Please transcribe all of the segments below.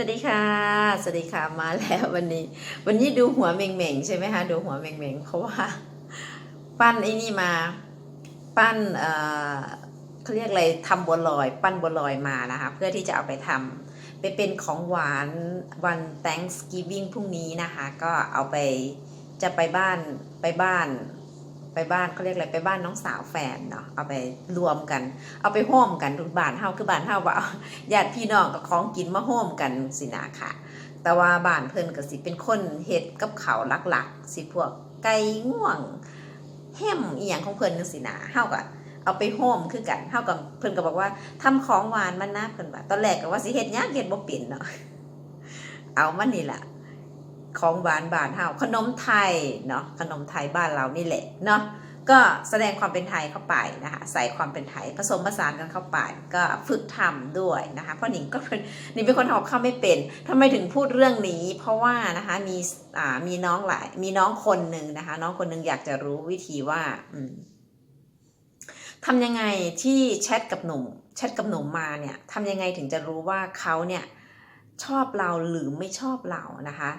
สวัสดีค่ะ สวัสดีค่ะ มาแล้ววันนี้ วันนี้ดูหัวเม่งๆใช่ไหมคะดูหัวเม่งๆเพราะว่า ปั้นไอ้นี่มา ปั้นเอ่อเขาเรียกอะไรทำบัวลอย ปั้นบัวลอยมานะคะ เพื่อที่จะเอาไปทำไปเป็นของหวานวัน Thanksgiving พรุ่งนี้นะคะ ก็เอาไปจะไปบ้านไปบ้าน ไปบ้านเขาเรียกอะไรไปบ้านน้องสาวแฟนเนาะเอาไปรวมกัน เอาไปห้อมกันทุกบ้านเฮาคือบ้านเฮาว่าเอาญาติพี่น้องกับของกินมาโฮมกันสินะค่ะ แต่ว่าบ้านเพิ่นก็สิเป็นคนเฮ็ดกับเขาวหลักๆ สิพวกไก่ง่วงแฮมอีหยังของเพิ่นจังซี่นะเฮาก็เอาไปโฮมคือกันเฮาก็เพิ่นก็บอกว่าทำของหวานมันนะเพิ่นว่าตอนแรกก็ว่าสิเฮ็ดหยังเฮ็ดบ่เป็นเนาะเอามันนี่ล่ะ ของหวานบ้านเฮาขนมไทยเนาะขนมไทยบ้านเรานี่แหละเนาะก็แสดงความเป็นไทยเข้าไปนะคะใส่ความเป็นไทยผสมผสานกันเข้าไป ก็ฝึกทำด้วยนะคะเพราะหนิงก็เป็นหนิงเป็นคนทำกับข้าวไม่เป็นทำไมถึงพูดเรื่องนี้ เพราะว่านะคะมีอ่ามีน้องหลายมีน้องคนหนึ่งนะคะ น้องคนหนึ่งอยากจะรู้วิธีว่าอืมทำยังไงที่แชทกับหนุ่มแชทกับหนุ่มมาเนี่ยทำยังไงถึงจะรู้ว่าเขาเนี่ยชอบเราหรือไม่ชอบเรานะคะ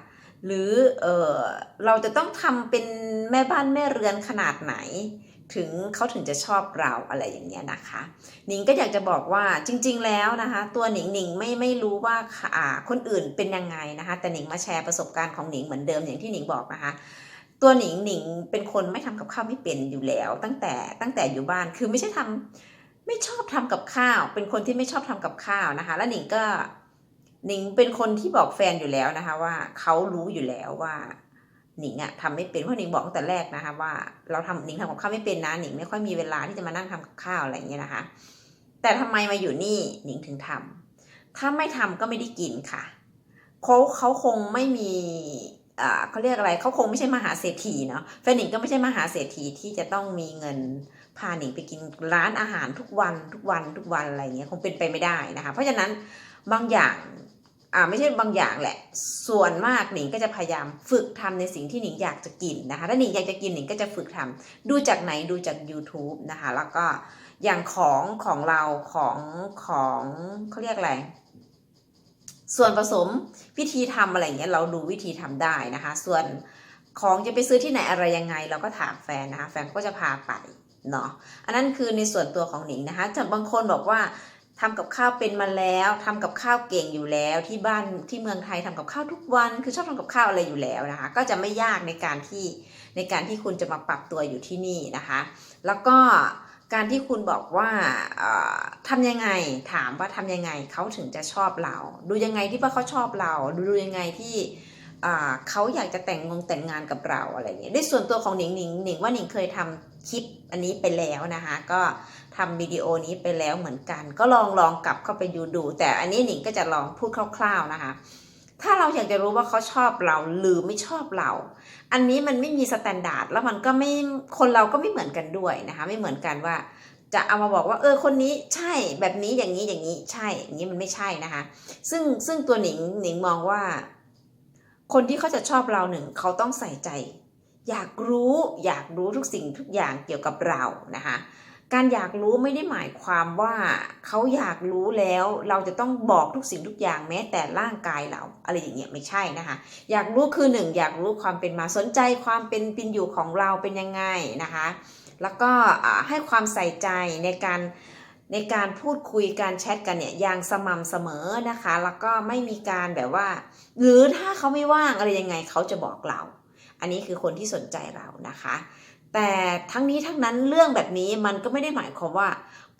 หรือเออเราจะต้องทำเป็นแม่บ้านแม่เรือนขนาดไหน ถึงเขาถึงจะชอบเราอะไรอย่างเงี้ยนะคะ หนิงก็อยากจะบอกว่าจริง ๆ แล้วนะคะ ตัวหนิงหนิงไม่ไม่รู้ว่าอ่าคนอื่นเป็นยังไงนะคะ แต่หนิงมาแชร์ประสบการณ์ของหนิงเหมือนเดิมอย่างที่หนิงบอกนะคะตัวหนิงหนิงเป็นคนไม่ทำกับข้าวไม่เป็นอยู่แล้ว ตั้งแต่ตั้งแต่อยู่บ้านคือไม่ใช่ทำไม่ชอบทำกับข้าว เป็นคนที่ไม่ชอบทำกับข้าวนะคะ แล้วหนิงก็ หนิงเป็นคนที่บอกแฟนอยู่แล้วนะคะ ว่าเขารู้อยู่แล้วว่า หนิงอะทำไม่เป็นเพราะหนิงบอกตั้งแต่แรกนะคะว่าเราทำหนิงทำกับข้าวไม่เป็นนะหนิงไม่ค่อยมีเวลาที่จะมานั่งทำกับข้าวอะไรอย่างเงี้ยนะคะ แต่ทำไมมาอยู่นี่หนิงถึงทำถ้าไม่ทำก็ไม่ได้กินค่ะเขาเขาคงไม่มีอ่าเขาเรียกอะไรเขาคงไม่ใช่มหาเศรษฐีเนาะแฟนหนิงก็ไม่ใช่มหาเศรษฐีที่จะต้องมีเงิน พาหนิงไปกินร้านอาหารทุกวันทุกวันทุกวันอะไรเงี้ยคงเป็นไปไม่ได้นะคะ เพราะฉะนั้นบางอย่างอ่าไม่ใช่บางอย่างแหละ ส่วนมากหนิงก็จะพยายามฝึกทำในสิ่งที่หนิงอยากจะกินนะคะ ถ้าหนิงอยากจะกินหนิงก็จะฝึกทำดูจากไหนดูจาก YouTube นะคะ แล้วก็อย่างของของเราของของเขาเรียกอะไรส่วนผสมวิธีทำอะไรเงี้ยเราดูวิธีทำได้นะคะ ส่วนของจะไปซื้อที่ไหนอะไรยังไง เราก็ถามแฟนนะคะ แฟนก็จะพาไป เนาะอันนั้นคือในส่วนตัวของหนิงนะคะแต่บางคนบอกว่าทำกับข้าวเป็นมาแล้วทำกับข้าวเก่งอยู่แล้วที่บ้านที่เมืองไทยทำกับข้าวทุกวันคือชอบทำกับข้าวอะไรอยู่แล้วนะคะ ก็จะไม่ยากในการที่ในการที่คุณจะมาปรับตัวอยู่ที่นี่นะคะ แล้วก็การที่คุณบอกว่าทำยังไงถามว่าทำยังไงเขาถึงจะชอบเรา ดูยังไงที่ว่าเขาชอบเรา ดูดูยังไงที่เขาอยากจะแต่งงงแต่งงานกับเราอะไรเงี้ยด้วยส่วนตัวของหนิงหนิงหนิงว่าหนิงเคยทำ คลิปอันนี้ไปแล้วนะคะ ก็ทำวิดีโอนี้ไปแล้วเหมือนกัน ก็ลองลองกลับเข้าไปดูดู แต่อันนี้หนิงก็จะลองพูดคร่าว ๆนะคะ ถ้าเราอยากจะรู้ว่าเขาชอบเราหรือไม่ชอบเรา อันนี้มันไม่มีสแตนดาร์ดแล้วมันก็ไม่คนเราก็ไม่เหมือนกันด้วยนะคะ ไม่เหมือนกันว่าจะเอามาบอกว่าเออคนนี้ใช่แบบนี้อย่างนี้อย่างนี้ใช่อย่างนี้มันไม่ใช่นะคะ ซึ่งซึ่งตัวหนิงหนิงมองว่า คนที่เขาจะชอบเราหนึ่งเขาต้องใส่ใจ อยากรู้อยากรู้ทุกสิ่งทุกอย่างเกี่ยวกับเรานะคะการอยากรู้ไม่ได้หมายความว่าเขาอยากรู้แล้วเราจะต้องบอกทุกสิ่งทุกอย่างแม้แต่ร่างกายเราอะไรอย่างเงี้ยไม่ใช่นะคะ อยากรู้คือหนึ่งอยากรู้ความเป็นมาสนใจความเป็นป็นอยู่ของเราเป็นยังไงนะคะ แล้วก็ให้ความใส่ใจในการในการพูดคุยการแชทกันเนี่ยอย่างสม่ำเสมอนะคะ แล้วก็ไม่มีการแบบว่า หรือถ้าเขาไม่ว่างอะไรยังไงเขาจะบอกเรา อันนี้คือคนที่สนใจเรานะคะ แต่ทั้งนี้ทั้งนั้นเรื่องแบบนี้มันก็ไม่ได้หมายความว่า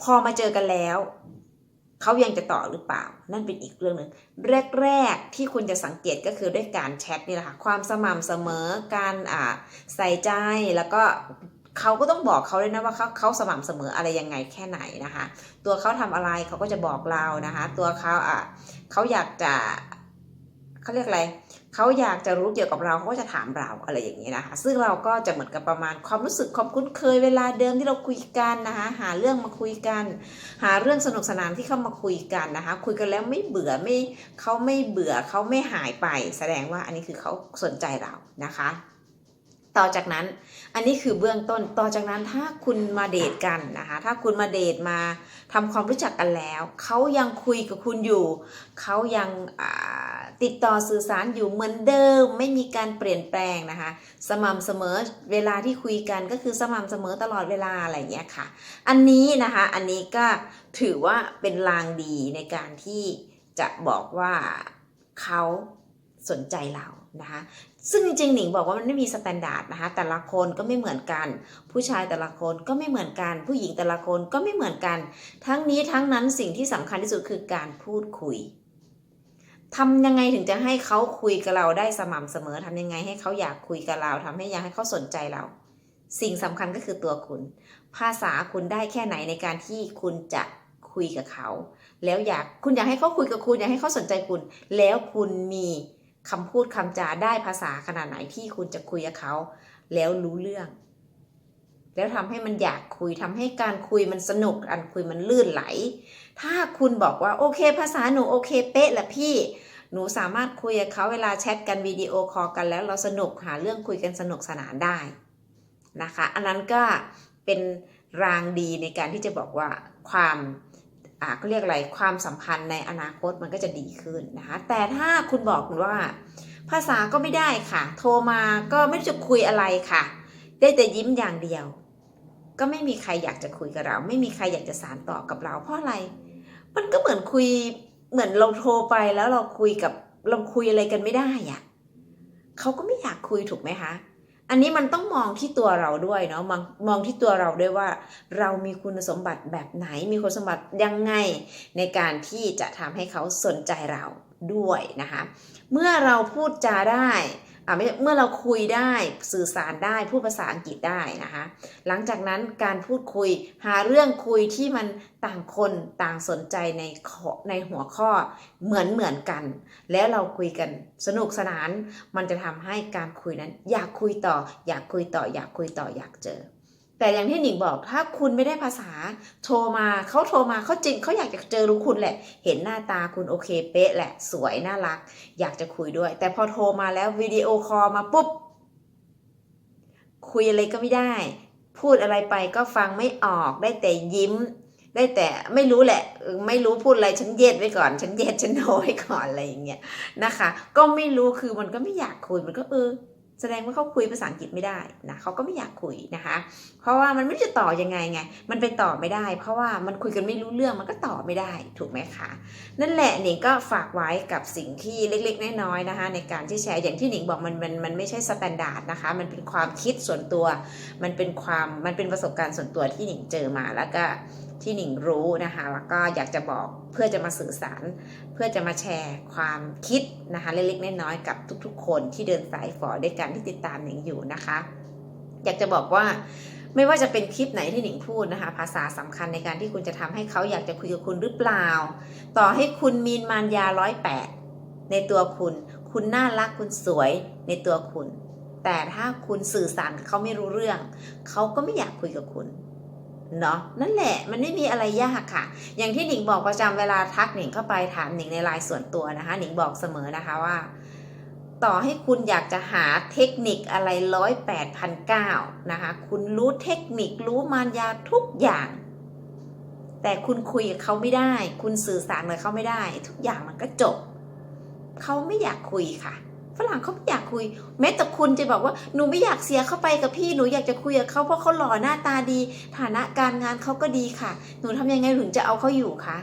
พอมาเจอกันแล้วเขายังจะต่อหรือเปล่า นั่นเป็นอีกเรื่องหนึ่งแรก ๆ ที่คุณจะสังเกตก็คือด้วยการแชทนี่แหละค่ะความสม่ำเสมอการอ่าใส่ใจแล้วก็เขาก็ต้องบอกเขาเลยนะว่าเขาเขาสม่ำเสมออะไรยังไงแค่ไหนนะคะ ตัวเขาทำอะไรเขาก็จะบอกเรานะคะ ตัวเขาอะเขาอยากจะเขาเรียกอะไร เขาอยากจะรู้เกี่ยวกับเราเขาก็จะถามเราอะไรอย่างนี้นะคะซึ่งเราก็จะเหมือนกับประมาณความรู้สึกความคุ้นเคยเวลาเดิมที่เราคุยกันนะคะหาเรื่องมาคุยกัน หาเรื่องสนุกสนานที่เข้ามาคุยกันนะคะคุยกันแล้วไม่เบื่อไม่เขาไม่เบื่อเขาไม่หายไป แสดงว่าอันนี้คือเขาสนใจเรานะคะ ต่อจากนั้น อันนี้คือเบื้องต้นต่อจากนั้นถ้าคุณมาเดทกันนะคะ ถ้าคุณมาเดทมาทำความรู้จักกันแล้ว เขายังคุยกับคุณอยู่ เขายังติดต่อสื่อสารอยู่เหมือนเดิม ไม่มีการเปลี่ยนแปลงนะคะ สม่ำเสมอเวลาที่คุยกันก็คือสม่ำเสมอตลอดเวลาอะไรอย่างเงี้ยค่ะ อันนี้นะคะอันนี้ก็ถือว่าเป็นลางดีในการที่จะบอกว่าเขา สนใจเรานะคะ ซึ่งจริงๆหนิงบอกว่ามันไม่มีสแตนดาร์ดนะคะ แต่ละคนก็ไม่เหมือนกัน ผู้ชายแต่ละคนก็ไม่เหมือนกัน ผู้หญิงแต่ละคนก็ไม่เหมือนกัน ทั้งนี้ทั้งนั้นสิ่งที่สำคัญที่สุดคือการพูดคุยทำยังไงถึงจะให้เขาคุยกับเราได้สม่ำเสมอทำยังไงให้เขาอยากคุยกับเราทำให้อยากให้เขาสนใจเรา สิ่งสำคัญก็คือตัวคุณ ภาษาคุณได้แค่ไหนในการที่คุณจะคุยกับเขา แล้วอยากคุณอยากให้เขาคุยกับคุณอยากให้เขาสนใจคุณ แล้วคุณมี คำพูดคำจาได้ภาษาขนาดไหนที่คุณจะคุยกับเขาแล้วรู้เรื่อง แล้วทำให้มันอยากคุยทำให้การคุยมันสนุกอันคุยมันลื่นไหล ถ้าคุณบอกว่าโอเค ภาษาหนูโอเคเป๊ะแหละพี่หนูสามารถคุยกับเขาเวลาแชทกันวิดีโอคอลกันแล้วเราสนุกหาเรื่องคุยกันสนุกสนานได้นะคะ อันนั้นก็เป็นรางดีในการที่จะบอกว่าความ อ่าก็เรียกอะไรความสัมพันธ์ในอนาคตมันก็จะดีขึ้นนะคะ แต่ถ้าคุณบอกว่า ภาษาก็ไม่ได้ค่ะ โทรมาก็ไม่รู้จะคุยอะไรค่ะ ได้แต่ยิ้มอย่างเดียว ก็ไม่มีใครอยากจะคุยกับเรา ไม่มีใครอยากจะสารต่อกับเรา เพราะอะไร มันก็เหมือนคุยเหมือนเราโทรไปแล้วเราคุยกับเราคุยอะไรกันไม่ได้อะเขาก็ไม่อยากคุยถูกไหมคะ อันนี้มันต้องมองที่ตัวเราด้วยเนาะมองมองที่ตัวเราด้วยว่า เรามีคุณสมบัติแบบไหน มีคุณสมบัติยังไง ในการที่จะทำให้เขาสนใจเราด้วยนะคะ เมื่อเราพูดจาได้ เมื่อเราคุยได้สื่อสารได้พูดภาษาอังกฤษได้นะคะ หลังจากนั้นการพูดคุยหาเรื่องคุยที่มันต่างคนต่างสนใจในในหัวข้อเหมือนเหมือนกัน แล้วเราคุยกันสนุกสนาน มันจะทำให้การคุยนั้น อยากคุยต่อ อยากคุยต่อ อยากคุยต่ออยากเจอ แต่อย่างที่หนิงบอกถ้าคุณไม่ได้ภาษา โทรมาเขาโทรมาเขาจริงเขาอยากจะเจอรู้คุณแหละ เห็นหน้าตาคุณโอเคเป๊ะแหละ สวยน่ารัก อยากจะคุยด้วย แต่พอโทรมาแล้ววิดีโอคอลมาปุ๊บ คุยอะไรก็ไม่ได้ พูดอะไรไปก็ฟังไม่ออกได้แต่ยิ้ม ได้แต่ไม่รู้แหละ ไม่รู้พูดอะไรฉันเย็ดไว้ก่อน ฉันเย็ดฉันโนไว้ก่อนอะไรอย่างเงี้ยนะคะ ก็ไม่รู้คือมันก็ไม่อยากคุยมันก็เออ แสดงว่าเขาคุยภาษาอังกฤษไม่ได้นะเขาก็ไม่อยากคุยนะคะ เพราะว่ามันไม่รู้จะต่อยังไงไง มันไปต่อไม่ได้ เพราะว่ามันคุยกันไม่รู้เรื่องมันก็ต่อไม่ได้ถูกไหมคะนั่นแหละหนิงก็ฝากไว้กับสิ่งที่เล็กๆน้อยๆนะคะ ในการที่แชร์อย่างที่หนิงบอกมันมันมันไม่ใช่สแตนดาร์ดนะคะ มันเป็นความคิดส่วนตัว มันเป็นความมันเป็นประสบการณ์ส่วนตัวที่หนิงเจอมาแล้วก็ที่หนิงรู้นะคะแล้วก็อยากจะบอกเพื่อจะมาสื่อสาร เพื่อจะมาแชร์ความคิดนะคะเล็กๆน้อยๆกับทุก ๆ คนที่เดินสายฝอด้วยกันที่ติดตามหนิงอยู่นะคะ อยากจะบอกว่าไม่ว่าจะเป็นคลิปไหนที่หนิงพูดนะคะ ภาษาสำคัญในการที่คุณจะทำให้เขาอยากจะคุยกับคุณหรือเปล่า ต่อให้คุณมีมารยาร้อยแปดในตัวคุณ คุณน่ารักคุณสวยในตัวคุณ แต่ถ้าคุณสื่อสารกับเขาไม่รู้เรื่อง เขาก็ไม่อยากคุยกับคุณเนาะนั่นแหละมันไม่มีอะไรยากค่ะ อย่างที่หนิงบอกประจำเวลาทักหนิงเข้าไปถามหนิงในไลน์ส่วนตัวนะคะ หนิงบอกเสมอนะคะว่า ต่อให้คุณอยากจะหาเทคนิคอะไรร้อยแปดพันเก้านะคะคุณรู้เทคนิครู้มารยาทุกอย่าง แต่คุณคุยกับเขาไม่ได้ คุณสื่อสารกับเขาไม่ได้ ทุกอย่างมันก็จบ เขาไม่อยากคุยค่ะฝรั่งเขาไม่อยากคุย แม้แต่คุณจะบอกว่าหนูไม่อยากเสียเข้าไปกับพี่หนูอยากจะคุยกับเขาเพราะเขาหล่อหน้าตาดี ฐานะการงานเขาก็ดีค่ะ หนูทำยังไงถึงจะเอาเขาอยู่คะ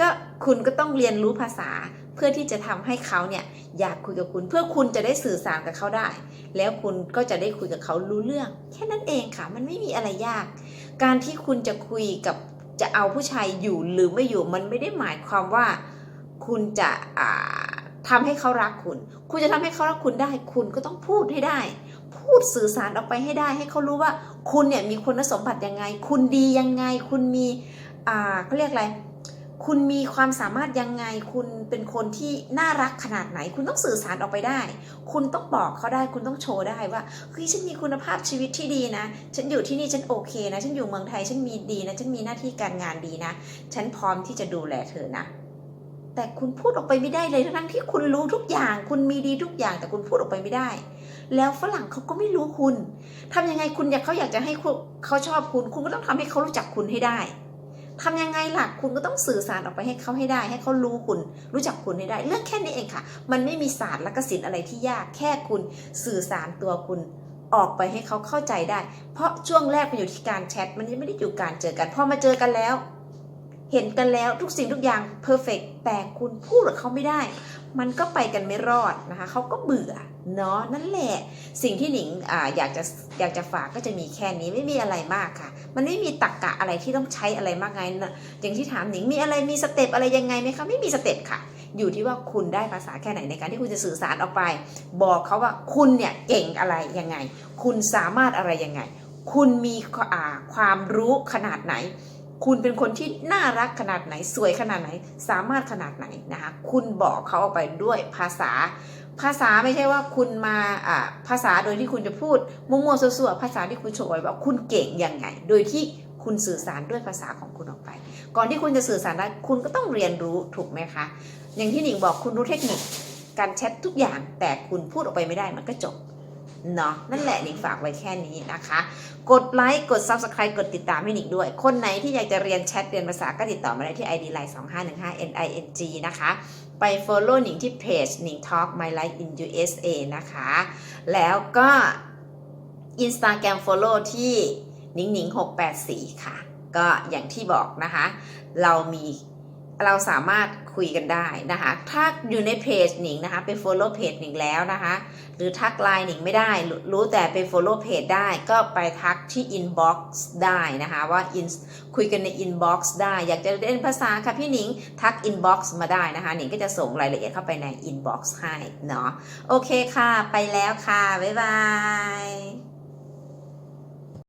ก็คุณก็ต้องเรียนรู้ภาษา เพื่อที่จะทำให้เขาเนี่ยอยากคุยกับคุณ เพื่อคุณจะได้สื่อสารกับเขาได้ แล้วคุณก็จะได้คุยกับเขารู้เรื่อง แค่นั้นเองค่ะ มันไม่มีอะไรยาก การที่คุณจะคุยกับจะเอาผู้ชายอยู่หรือไม่อยู่มันไม่ได้หมายความว่าคุณจะอ่าทำให้เขารักคุณ คุณจะทำให้เขารักคุณได้ คุณก็ต้องพูดให้ได้ พูดสื่อสารออกไปให้ได้ ให้เขารู้ว่าคุณเนี่ยมีคุณสมบัติยังไง คุณดียังไง คุณมีอ่าเขาเรียกอะไร คุณมีความสามารถยังไง คุณเป็นคนที่น่ารักขนาดไหน คุณต้องสื่อสารออกไปได้ คุณต้องบอกเขาได้ คุณต้องโชว์ได้ว่าเฮ้ยฉันมีคุณภาพชีวิตที่ดีนะ ฉันอยู่ที่นี่ฉันโอเคนะ ฉันอยู่เมืองไทยฉันมีดีนะ ฉันมีหน้าที่การงานดีนะ ฉันพร้อมที่จะดูแลเธอนะ แต่คุณพูดออกไปไม่ได้เลยทั้งที่คุณรู้ทุกอย่าง คุณมีดีทุกอย่างแต่คุณพูดออกไปไม่ได้ แล้วฝรั่งเขาก็ไม่รู้คุณทำยังไงคุณอยากเขาอยากจะให้เขาชอบคุณ คุณก็ต้องทำให้เขารู้จักคุณให้ได้ ทำยังไงล่ะคุณก็ต้องสื่อสารออกไปให้เขาให้ได้ ให้เขารู้คุณ รู้จักคุณให้ได้ เรื่องแค่นี้เองค่ะ มันไม่มีศาสตร์และกสินอะไรที่ยากแค่คุณสื่อสารตัวคุณออกไปให้เขาเข้าใจได้ เพราะช่วงแรกมันอยู่ที่การแชทมันยังไม่ได้อยู่การเจอกันพอมาเจอกันแล้ว เห็นกันแล้วทุกสิ่งทุกอย่างเพอร์เฟกแต่คุณพูดกับเขาไม่ได้ มันก็ไปกันไม่รอดนะคะเขาก็เบื่อเนาะนั่นแหละ สิ่งที่หนิงออยากจะอยากจะฝากก็จะมีแค่นี้ไม่มีอะไรมากค่ะ มันไม่มีตรกกะอะไรที่ต้องใช้อะไรมากไงนะอย่างที่ถามหนิงมีอะไรมีสเต็ปอะไรยังไงไหมคะไม่มีสเต็ปค่ะ อยู่ที่ว่าคุณได้ภาษาแค่ไหนในการที่คุณจะสื่อสารออกไป บอกเขาว่าคุณเนี่ยเก่งอะไรยังไง คุณสามารถอะไรยังไง คุณมีความรู้ขนาดไหนคุณเป็นคนที่น่ารักขนาดไหนสวยขนาดไหน สามารถขนาดไหนนะคะคุณบอกเขาออกไปด้วยภาษา ภาษาไม่ใช่ว่าคุณมาอ่าภาษาโดยที่คุณจะพูดมั่วๆสั่วๆภาษาที่คุณโชว์ไว้ว่าคุณเก่งยังไง โดยที่คุณสื่อสารด้วยภาษาของคุณออกไป ก่อนที่คุณจะสื่อสารได้คุณก็ต้องเรียนรู้ถูกไหมคะ อย่างที่หนิงบอกคุณรู้เทคนิค การแชททุกอย่างแต่คุณพูดออกไปไม่ได้มันก็จบ เนาะนั่นแหละหนิงฝากไว้แค่นี้นะคะ กดไลค์กด Subscribe กดติดตามให้หนิงด้วย คนไหนที่อยากจะเรียนแชทเรียนภาษาก็ติดต่อมาได้ที่ ID Line 2515 NING นะคะ ไป follow หนิงที่เพจหนิง Talk My Life in USA นะคะ แล้วก็ Instagram follow ที่หนิงหนิง684 ค่ะ ก็อย่างที่บอกนะคะ เรามี เราสามารถคุยกันได้นะคะ ถ้าอยู่ในเพจหนิงนะคะ ไป follow เพจหนิงแล้วนะคะ หรือทักไลน์หนิงไม่ได้รู้รู้แต่ไป follow เพจได้ ก็ไปทักที่ inbox ได้นะคะ ว่า in คุยกันใน inbox ได้ อยากจะเรียนภาษาค่ะพี่หนิง ทัก inbox มาได้นะคะ หนิงก็จะส่งรายละเอียดเข้าไปใน inbox ให้เนาะ โอเคค่ะ ไปแล้วค่ะ บ๊ายบาย